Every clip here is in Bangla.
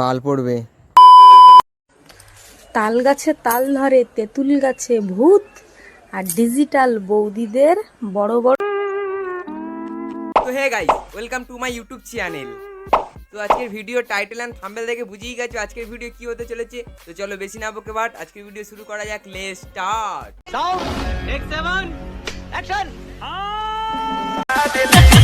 বাল পড়বে। তাল গাছে তাল ধরে তেঁতুল গাছে ভূত। আর ডিজিটাল বৌদিদের বড় বড় তো hey guys welcome to my YouTube channel তো আজকের ভিডিও টাইটেল অ্যান্ড থাম্বেল দেখে বুঝেই গেছো আজকের ভিডিও কি হতে চলেছে। তো চলো বেশি না বকে বাট আজকের ভিডিও শুরু করা যাক লে স্টার্ট হাই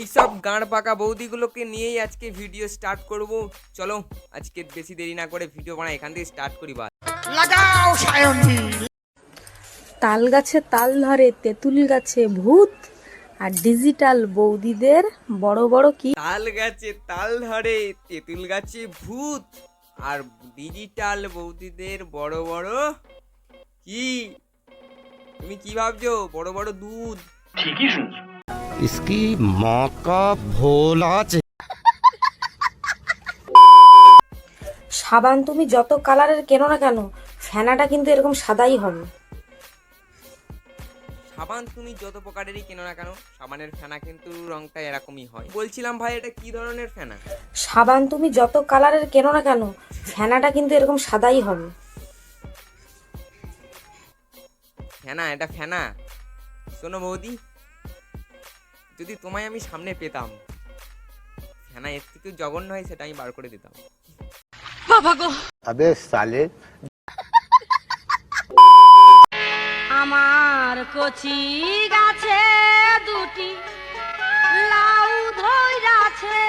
এইসব গাঁড় পাকা বৌদিগুলোকে নিয়েই আজকে ভিডিও স্টার্ট করব। চলো আজকে বেশি দেরি না করে ভিডিও বানা এখান থেকে স্টার্ট করি বা তাল গাছে তাল ধরে তেঁতুল গাছে ভূত। আর ডিজিটাল বৌদিদের বড় বড় কি? তাল গাছে তাল ধরে তেঁতুল গাছে ভূত। আর ডিজিটাল বৌদিদের বড় বড় কি? তুমি কি ভাবছ? বড় বড় দুধ। इसकी माँ का भोला चे- সাবান তুমি যত কালারের কেনো না কেন ফেনাটা কিন্তু এরকম সাদাই হবে সাবান তুমি যত প্রকারেরই কেনো না কেন সাবানের ফেনা কিন্তু রংটা এরকমই হয় বলছিলাম ভাই এটা কি ধরনের ফেনা সাবান তুমি যত কালারের কেনো না কেন ফেনাটা কিন্তু এরকম সাদাই হবে ফেনা এটা ফেনা শোনো বৌদি যদি তোমায় আমি সামনে পেতাম হ্যাঁ না এর থেকে জঘন্য হয় সেটা আমি বার করে দিতাম। আবে সালে। আমার কচি গাছে দুটি লাউ ধরেছে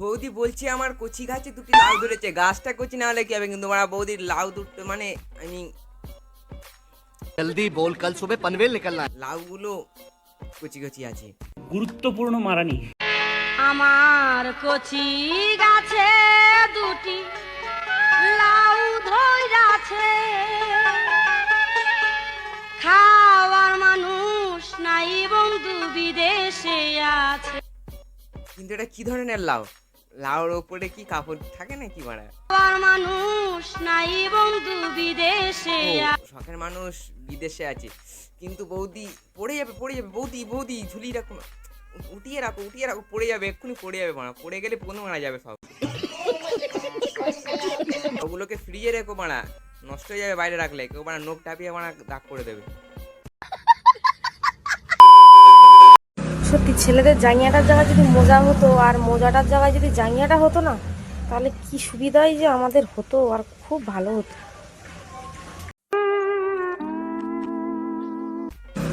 বৌদি বলছি আমার কচি গাছে দুটি লাউ ধরেছে। গাছটা কচি না হলে কি হবে? কিন্তু আমার বৌদির লাউ দুটো মানে আমি জলদি বল কাল সুবে পনভেল নিকলনা। লাউ গুলো কচি কচি আছে। গুরুত্বপূর্ণ মারানি। আমার কচি গাছে দুটি লাউ ধইরাছে খাওয়ার মানুষ নাই বন্ধু বিদেশে আছে। কিন্তু এটা কি ধরনের লাউ? লাউর ওপরে কি কাপড় থাকে নাকি মারা? মানুষ নাই বন্ধু বিদেশে। শখের মানুষ বিদেশে আছে। কিন্তু বৌদি পড়ে যাবে পড়ে যাবে। বৌদি বৌদি ঝুলি রাখো। উঠিয়ে রাখো উঠিয়ে রাখো পড়ে যাবে এক্ষুনি পড়ে যাবে মারা। পড়ে গেলে পুরো মারা যাবে সব। ওগুলোকে ফ্রিজে রেখো মারা। নষ্ট হয়ে যাবে বাইরে রাখলে। কেউ মারা নোখ টাপিয়ে মারা দাগ করে দেবে। সত্যি ছেলেদের জাঙ্গিয়াটার জায়গায় যদি মোজা হতো আর মোজাটার জায়গায় যদি জাঙ্গিয়াটা হতো না তাহলে কি সুবিধাই যে আমাদের হতো আর খুব ভালো হতো।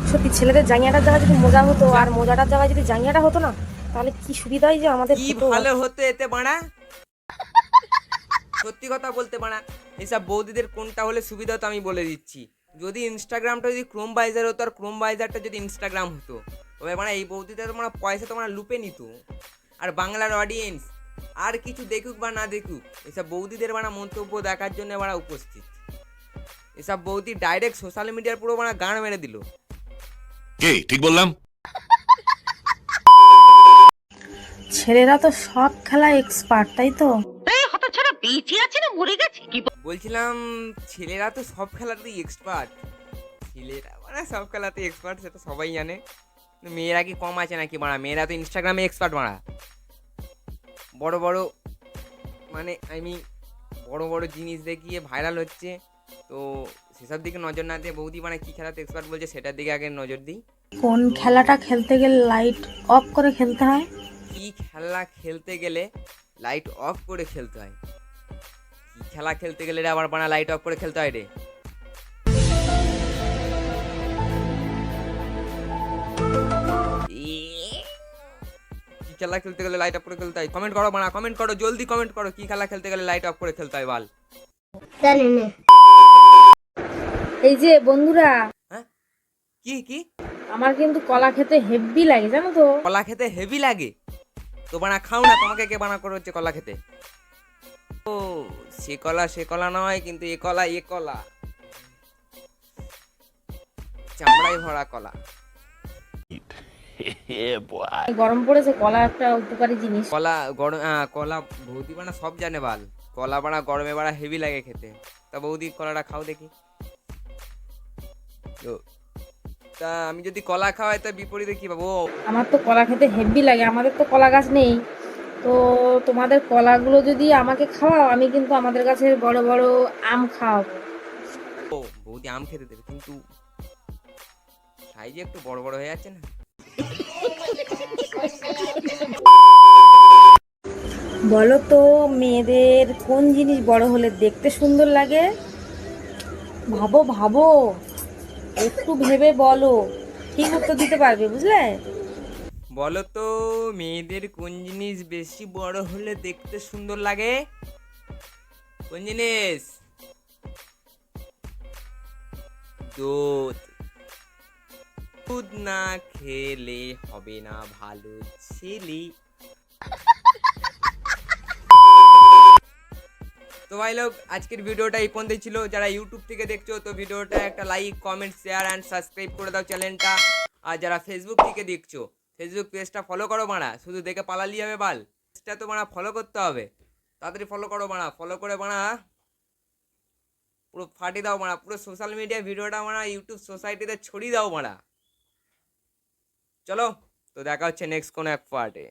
সত্যি ছেলেদের জাঙ্গিয়াটার জায়গায় যদি মোজা হতো আর মোজাটার জায়গায় যদি জাঙ্গিয়াটা হতো না তাহলে কি সুবিধাই যে আমাদের কি ভালো হতো এতে বাড়া? সত্যি কথা বলতে বাড়া এইসব বৌদিদের কোনটা হলে সুবিধা হতো আমি বলে দিচ্ছি। যদি ইনস্টাগ্রামটা যদি ক্রোম বাইজার হতো আর ক্রোম বাইজারটা যদি ইনস্টাগ্রাম হতো। তবে মানে এই বৌদিদের তোমার পয়সা তোমার লুপে নিত। আর বাংলার অডিয়েন্স আর কিছু দেখুক বা না দেখুক এসব বৌদিদের বানা মন্তব্য দেখার জন্য বাড়া উপস্থিত। এসব বৌদি ডাইরেক্ট সোশ্যাল মিডিয়ার পুরো বানা গান মেরে দিল। কি? ঠিক বললাম? ছেলেরা তো সব খেলা এক্সপার্ট তাই তো? বলছিলাম ছেলেরা তো সব খেলাতেই এক্সপার্ট ছেলেরা মানে সব খেলাতেই এক্সপার্ট সেটা সবাই জানে। মেয়েরা কি কম আছে নাকি? মারা মেয়েরা তো ইনস্টাগ্রামে এক্সপার্ট মারা। বড় বড় মানে আমি বড় বড় জিনিস দেখিয়ে ভাইরাল হচ্ছে। তো সেসব দিকে নজর না দিয়ে বৌদি মানে কী খেলাতে এক্সপার্ট বলছে সেটার দিকে আগে নজর দিই। কোন খেলাটা খেলতে গেলে লাইট অফ করে খেলতে হয়? কি খেলা খেলতে গেলে লাইট অফ করে খেলতে হয়? কি খেলা খেলতে গেলে আবার বানা লাইট অফ করে খেলতে হয় রে? খেলা খেলতে গেলে লাইট অফ করে খেলতে হয়। কমেন্ট করো বানা কমেন্ট করো জলদি কমেন্ট করো কি খেলা খেলতে গেলে লাইট অফ করে খেলতে হয় বাল। এই যে বন্ধুরা হ্যাঁ? কি কি? আমার কিন্তু কলা খেতে হেভি লাগে জানো তো। কলা খেতে হেভি লাগে? তো বানা খাও না তোমাকে কে বানা করে হচ্ছে কলা খেতে? ও সে কলা সে কলা নয় কিন্তু এ কলা এ কলা। চামড়ায় ভরা কলা। গরম পড়েছে কলা একটা উপকারী জিনিস। কলা গরম আহ, কলা বৌদি বানা সব জানে বাল। কলা বানা গরমে বাড়া হেভি লাগে খেতে। তা বৌদি কলাটা খাও দেখি। তো তা আমি যদি কলা খাওয়াই তা বিপরীতে কি পাবো? আমার তো কলা খেতে হেভি লাগে আমাদের তো কলা গাছ নেই। তো তোমাদের কলাগুলো যদি আমাকে খাওয়াও আমি কিন্তু আমাদের গাছের বড় বড় আম খাওয়াবো। ও বৌদি আম খেতে দেবে কিন্তু সাইজে একটু বড় বড় হয়ে যাচ্ছে না? বলো তো, মেয়েদের কোন জিনিস বড় হলে দেখতে সুন্দর লাগে? ভাবো ভাবো। একটু ভেবে বলো। ঠিক উত্তর দিতে পারবে, বুঝলে? বলো তো, মেয়েদের কোন জিনিস বেশি বড় হলে দেখতে সুন্দর লাগে? কোন জিনিস? দুধ। দুধ না খেলে হবে না ভালো ছেলে। তো ভাই লোক, আজকের ভিডিওটা এই পর্যন্তই ছিল। যারা ইউটিউব থেকে দেখছ, তো ভিডিওটা একটা like comment share and subscribe করে দাও চ্যানেলটা আর যারা ফেসবুক থেকে দেখছ ফেসবুক পেজটা ফলো করো মারা, শুধু দেখে পালালি হবে বাল। পেজটা তো মারা ফলো করতে হবে। তাড়াতাড়ি ফলো করো মারা ফলো করে মারা। পুরো ফাটিয়ে দাও মারা, পুরো সোশ্যাল মিডিয়া ভিডিওটা মারা ইউটিউব সোসাইটিতে ছড়িয়ে দাও মারা। চলো তো দেখা হচ্ছে নেক্সট কোনো এক পার্টে